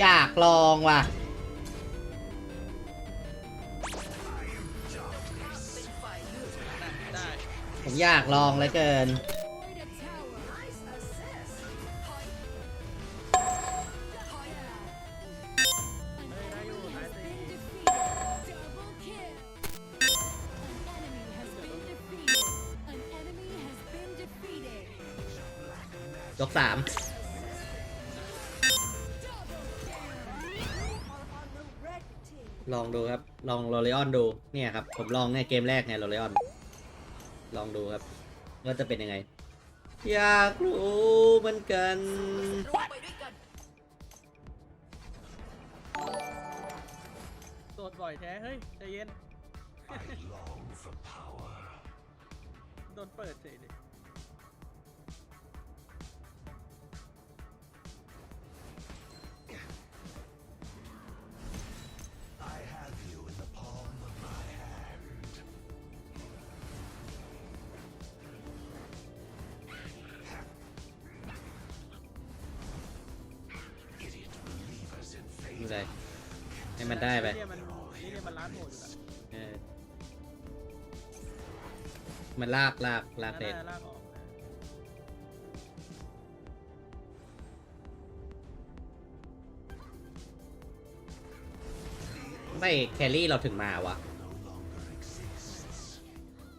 อยากลองว่ะ ผมอยากลองเหลือเกิน ยกสาม ลองดูครับ ลองโรเลออนดู เนี่ยครับ ผมลองในเกมแรกไงโรเลออน ลองดูครับ ว่าจะเป็นยังไง อยากรู้เหมือนกันตรวจบ่อยแท้ เฮ้ย ใจเย็น โดนเปิดเฉยเลย ให้มันได้ไปเนี่ยมันนี่เนี่ยมันล้านโหดอยู่ละเออมันลากลากลากเด็น่าลากออกนะไม่แครี่เราถึงมาวะ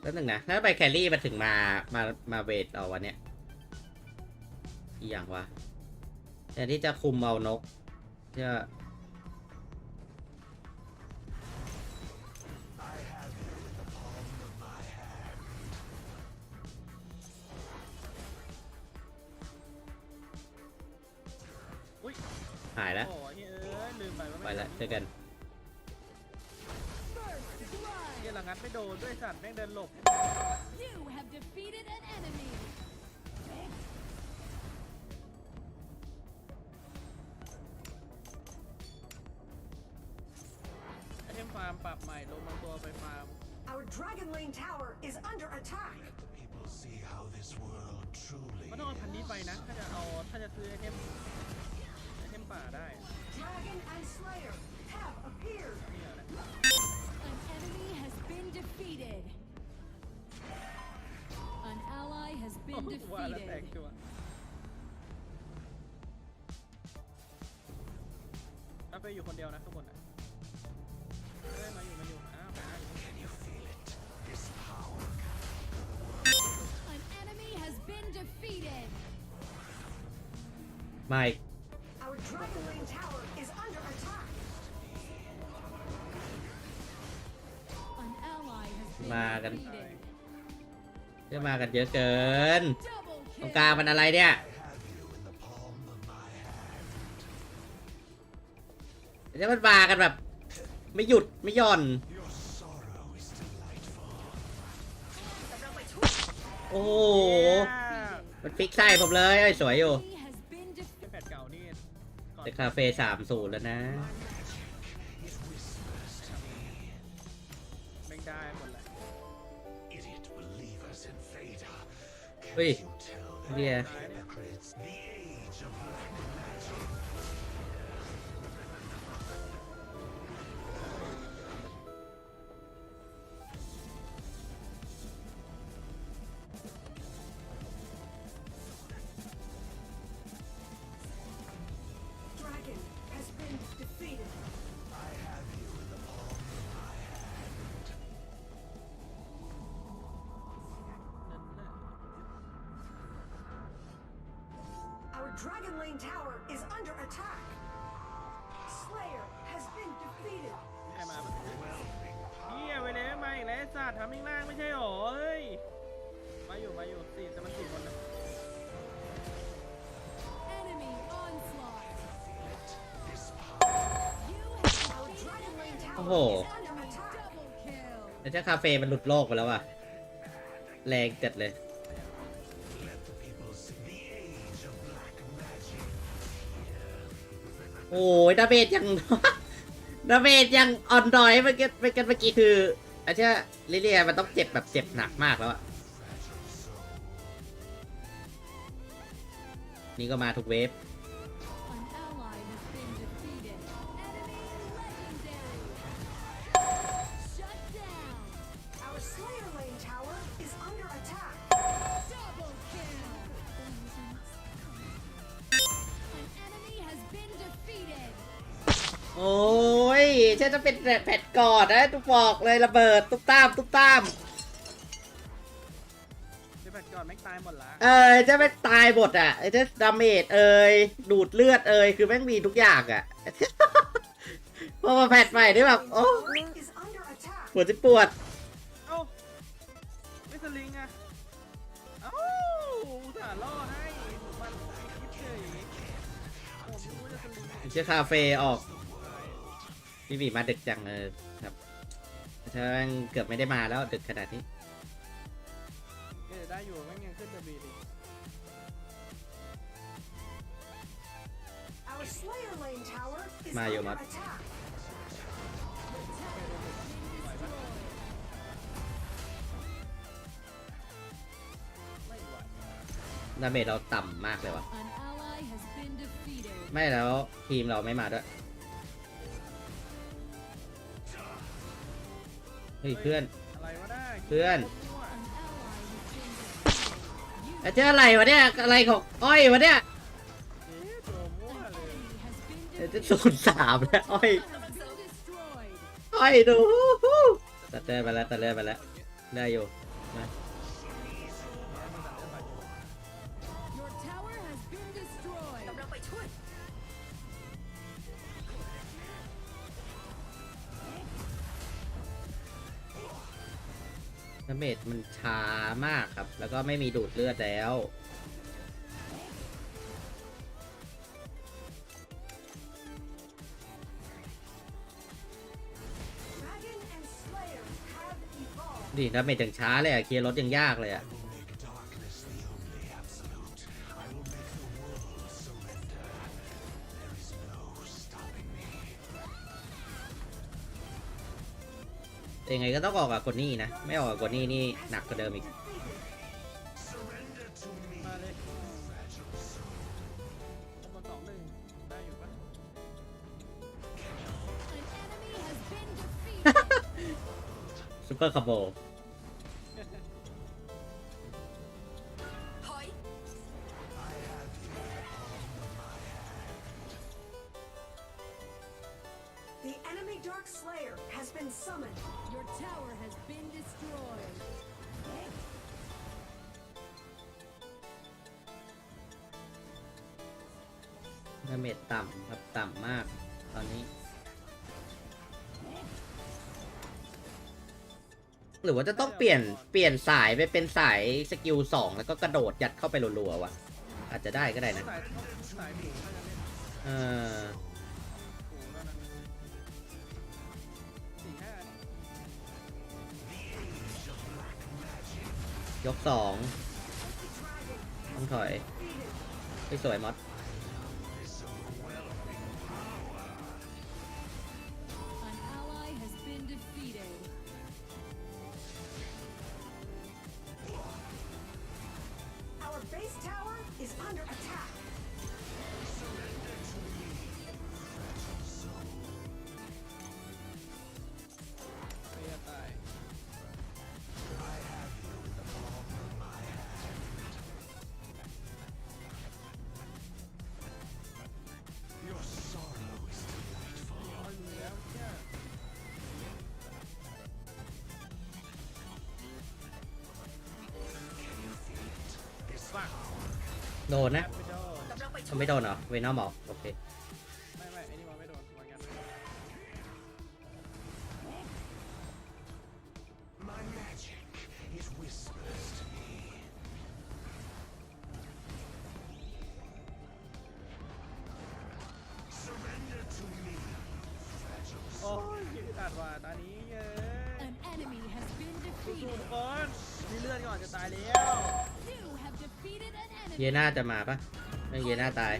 แล้วหนึ่งนะถ้าไปแครี่มาถึงมามามาเวทเอาวันเนี้ยอีกอย่างวะแทนที่จะคุมเอานกจะ หายแล้วโอ้ยเอ้ยลืมไปว่าไปแล้วเจอกันเนี่ยละงัดไม่โดนด้วยสัตว์แม่งเดินหลบ You have defeated an enemy. ไอเทมฟาร์มปรับใหม่ลงบางตัวไปฟาร์ม Our Dragon Lane tower is under attack. People see how this world truly ก็ต้องเอาพันนี้ไปนะ ถ้าจะเอาถ้าจะซื้อไอเทมไอเทม ป่าได้ Dragon and Slayer have appeared. เนี่ยแหละ An enemy has been defeated. An ally has been ว่าแล้วแตก defeated. ตัวแล้วไปอยู่คนเดียวนะทุกคนอ่ะเฮ้ยมาอยู่มาอยู่อ้าวมา Can you feel it? This power. An enemy has been defeated. ไม่ Our Dragon Lane tower is under attack. An ally has been มากัน defeated. จะมากันเยอะเกิน Double ตรง kill. กลางมันอะไรเนี่ย Have you in the palm of my hand. แล้วมันมากันแบบ ไม่หยุดไม่หย่อน Your sorrow is delightful. โอ้โหเนี่ยมันฟิกไส้ผมเลยเอ้ยสวยอยู่ Enemy แต่คาเฟ่สามศูนย์แล้วนะ It whispers to me. แม่งได้หมดแหละ Idiot believers in Vader. Can Ui. you tell them Dragon Lane tower is under attack. Slayer has been defeated. ใครมาปะเฮียไปเลยมาอีกแล้วไอ้สัตว์ทำข้างล่างไม่ใช่หรอเอ้ยมาอยู่มาอยู่สี่แต่มันสี่คนนะ Enemy onslaught. This power. You have Our defeated Dragon an Lane enemy. tower Oh. is under attack. Double kill. แต่เจ้าคาเฟ่มันหลุดโลกไปแล้วว่ะ แรงจัดเลย โอ้ยดาเมจยัง ดาเมจยังอ่อนดอยเมื่อกี้เมื่อกี้เมื่อกี้คืออาจจะลิเลียมันต้องเจ็บแบบเจ็บหนักมากแล้วอะนี่ก็มาทุกเวฟ ระเบิดตุ๊บตามตุ๊บตามเดี๋ยวแบตก่อนแม่งตายหมดละเอ้ยจะไม่ตายหมดอะไอ้เจ้าดาเมจเอ้ยดูดเลือดเอ้ยคือแม่งมีทุกอย่างอะ พอมาแพทใหม่ได้แบบโอ้ Tower is under attack. ปวดจะปวด เอ้าไม่สลิงอะเอ้าอุตส่าห์ล่อให้ผมมันคิดเฉยผมรู้ว่าจะสลิง เชื่อคาเฟ่ออกพี่บีมาดึกจังเลย ครับถ้าแม่งเกือบไม่ได้มาแล้วดึกขนาดนี้เออได้อยู่แม่งยังขึ้นจะบีดิ Our Slayer Lane Tower is Mayo, under Matt. attack. ไม่ไหวดาเมจเราต่ำมากเลยว่ะ An ally has been defeated. ไม่แล้วทีมเราไม่มาด้วย เฮ้ยเพื่อน อะไรวะได้เพื่อนมั่ว An ally has been defeated. ไอ้เจ้าอะไรวะเนี่ยอะไรของอ้อยวะเนี่ยเอ๊ะตัวมั่ว An เลย enemy has been เดี๋ยวจะ defeated. ศูนย์สามแล้วอ้อย Has been destroyed. อ้อยดูตัดเลือดไปแล้วตัดเลือดไปแล้วได้อยู่มา เมจมันช้ามากครับ แล้วก็ไม่มีดูดเลือดแล้ว Dragon and Slayer have evolved. ดิดาเมจอย่างช้าเลยอะเคลียร์รถยังยากเลยอะ ยังไงก็ต้องออกกับคนนี้นะ ไม่ออกกับคนนี้นี่หนักกว่าเดิมอีก Surrender to me, มาเลย fragile soul. ผมมาสองหนึ่งได้อยู่ปะ An enemy has been defeated. ซูเปอร์คาโบ ดาเมจต่ำครับต่ำมาก ตอนนี้ หรือว่าจะต้องเปลี่ยนเปลี่ยนสายไปเป็นสายสกิลสองแล้วก็กระโดดยัดเข้าไปรัวๆวะอาจจะได้ก็ได้นะ สายสายผูน่าจะเล่นเออผูแล้วนะสี่ห้ายกสองต้องถอยไม่สวยมอส โดนนะแอปไม่โดนเขาไม่โดนเหรอ เวนอมหรอโอเค ไม่ไม่ไอ้นี่มันไม่โดนมันกันไม่โดน My magic, it whispers to me. Surrender to me, fragile โอ้ยยิงตัดว่ะตอนนี้เย้ย An enemy has been สู้ defeated. ๆก่อนมีเลือดก่อนจะตายแล้ว เยน่าจะมาปะไม่เยน่าตาย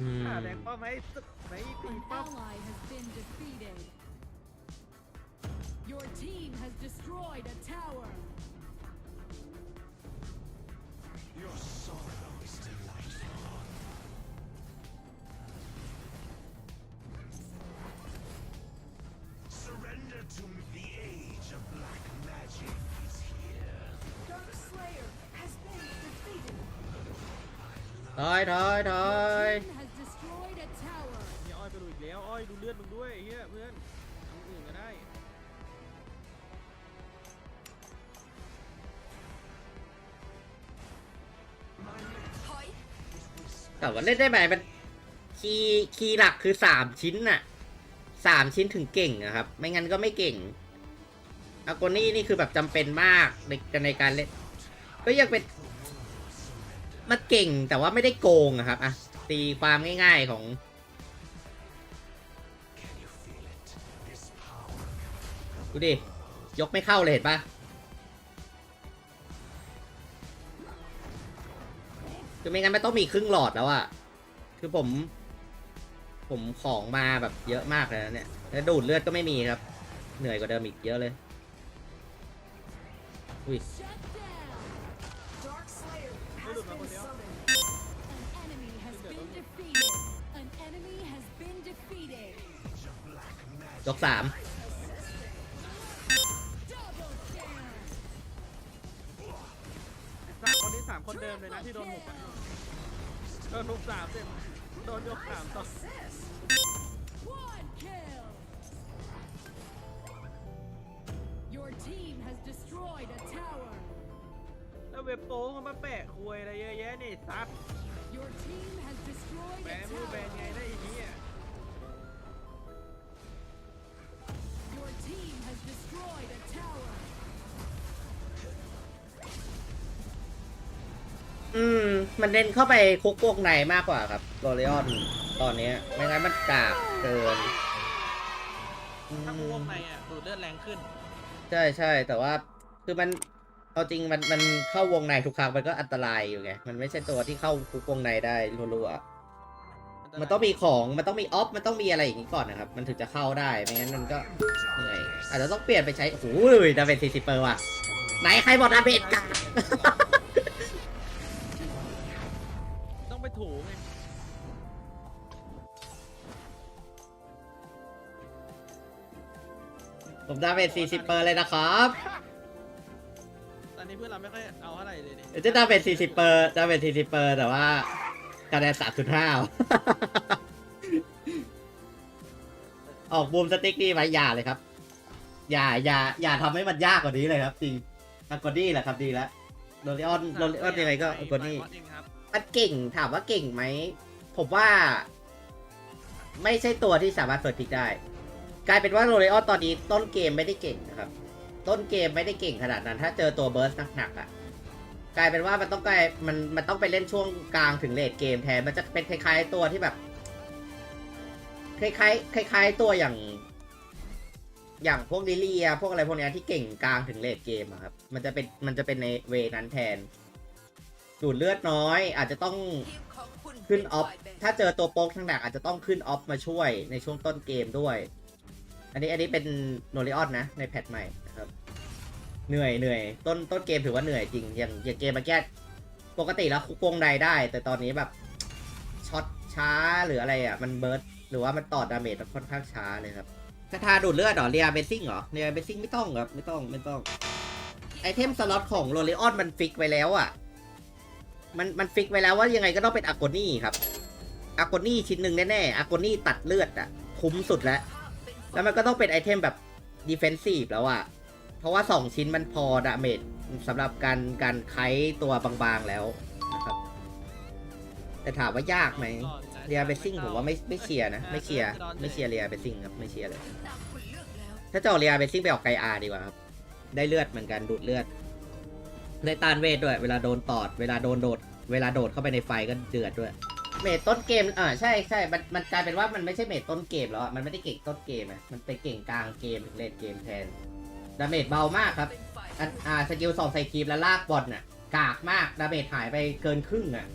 อืม อ่าแดงป้อมให้ตึกไหนตี An ป้อม ally has been defeated. Your team has destroyed a tower. Your sorrow is delightful. Surrender to me. The age of black magic is here. Dark Slayer has been defeated. ถอยถอยถอย Your team อ้อยดูเลือดมึงด้วยเฮียเพื่อนทำอื่นก็ได้แต่ว่าเล่นได้ไหมมันคีย์คีย์หลักคือสามชิ้นน่ะสามชิ้นถึงเก่งอะครับ ไม่งั้นก็ไม่เก่งอากนี่นี่คือแบบจำเป็นมากในในการเล่น ก็ยังเป็นมันเก่งแต่ว่าไม่ได้โกงอะครับอะตีความง่ายๆของ ดูดิ ยกไม่เข้าเลยเห็นปะคือไม่งั้นไม่ต้องมีครึ่งหลอดแล้วอะคือผม ผมของมาแบบเยอะมากเลยนะเนี่ย แล้วดูดเลือดก็ไม่มีครับ เหนื่อยกว่าเดิมอีกเยอะเลย อุ้ย Shut down. Dark Slayer has คนนี้สามคนเดิมเลยนะที่โดนหุบอะโดนหุบสามเต็มโดนยกสามต่อ Assist. One kill. Your team has destroyed a tower. แล้วเว็บโป้เขามาแปะควยอะไรเยอะแยะนี่ซัด Your team has destroyed แบ a นมือแบนไง tower. ได้อีกนี้ย Your team has destroyed a tower. อืม มันเน้นเข้าไปคุกวงในมากกว่าครับโรเลออนตอนเนี้ยไม่งั้นมันกากเกินอืถ้ากูวงมในอะดูดเลือดแรงขึ้น ใช่ใช่แต่ว่าคือมันเอาจริงมันมันเข้าวงในทุกครั้งมันก็อันตรายอยู่ไงมันไม่ใช่ตัวที่เข้าคุกวงในได้รัวๆ มันต้องมีของ มันต้องมีออฟ มันต้องมีอะไรอย่างนี้ก่อนนะครับ มันถึงจะเข้าได้ ไม่งั้นมันก็เหนื่อยอาจจะต้องเปลี่ยนไปใช้ โอ้โหดาเมจสี่สิบเปอร์ว่ะ ไหนใครบอกดาเมจกา ผมดาเมจสี่สิบเปอร์เลยนะครับตอนนี้เพื่อนเราไม่ค่อยเอาเท่าไหร่เลยนี่เดี๋ยวจะดาเมจสี่สิบเปอร์ดาเมจสี่สิบเปอร์แต่ว่าคะแนนสามจุดห้าออกบูมสติ๊กนี่ไว้อย่าเลยครับ อย่าอย่าอย่าทำให้มันยากกว่านี้เลยครับจริงอักอดี้แหละครับดีแล้วโรลิออนโรลิออนยังไงก็อักอดี้ไปวัดเองครับมันเก่งถามว่าเก่งไหม ผมว่า ไม่ใช่ตัวที่สามารถเฟิร์สพิกได้ กลายเป็นว่าโรเลออนตอนนี้ต้นเกมไม่ได้เก่งนะครับ ต้นเกมไม่ได้เก่งขนาดนั้น ถ้าเจอตัวเบิร์สหนักๆอะ่ะกลายเป็นว่ามันต้องกลายมันมันต้องไปเล่นช่วงกลางถึงเลดเกมแทนมันจะเป็นคล้ายๆตัวที่แบบคล้ายๆคล้ายๆตัวอย่าง อย่างพวกดิเลียพวกอะไรพวกเนี้ยที่เก่งกลางถึงเลดเกมอะครับ มันจะเป็นมันจะเป็นในเวนั้นแทนดูดเลือดน้อย อาจจะต้องขึ้นออฟถ้าเจอตัวโป๊กทางดักอาจจะต้องขึ้นออฟมาช่วยในช่วงต้นเกมด้วย อันนี้อันนี้เป็นโนริออนนะ ในแพทใหม่นะครับ เหนื่อยเหนื่อยต้นต้นเกมถือว่าเหนื่อยจริง อย่างอย่างเกมเมื่อกี้ปกติแล้วคุกวงในได้ แต่ตอนนี้แบบช็อตช้าหรืออะไรอะ มันเบิร์ดหรือว่ามันต่อดาเมจค่อนข้างช้าเลยครับคาถาดูดเลือดเหรอเรียเบซิ่งเหรอเรียเบซิ่งไม่ต้องครับไม่ต้องไม่ต้อง ไอเทมสล็อตของโรเลออนมันฟิกไว้แล้วอะ มันมันฟิกไว้แล้วว่ายังไงก็ต้องเป็นอากนี่ครับอากนี่ชิ้นหนึ่งแน่ๆอากนี่ตัดเลือดอะ คุ้มสุดแล้ว แล้วมันก็ต้องเป็นไอเทมแบบดิเฟนซีฟแล้วอะเพราะว่า 2 ชิ้นมันพอดาเมจสำหรับการการไคตัวบางๆแล้วนะครับ แต่ถามว่ายากไหมเรียเบสซิ่งผมว่าไม่ไม่เชียร์นะ ไม่เชียร์ไม่เชียร์เรียเบสซิ่งครับไม่เชียร์เลย ถ้าจะออกเรียเบสซิ่งไปออกไกอาดีกว่าครับ ได้เลือดเหมือนกันดูดเลือด ได้ต้านเวทด้วย เวลาโดนตอด เวลาโดนโดด เวลาโดดเข้าไปในไฟก็เดือดด้วย เมทต้นเกมอ่าใช่ใช่มันมันกลายเป็นว่ามันไม่ใช่เมทต้นเกมแล้วอะมันไม่ได้เก่งต้นเกมอะมันไปเก่งกลางเกมเลนเกมแทนดาเมจเบามากครับอันอ่าสกิลสองใส่คีบแล้วลากบอลน่ะกากมากดาเมจหายไปเกินครึ่งอะ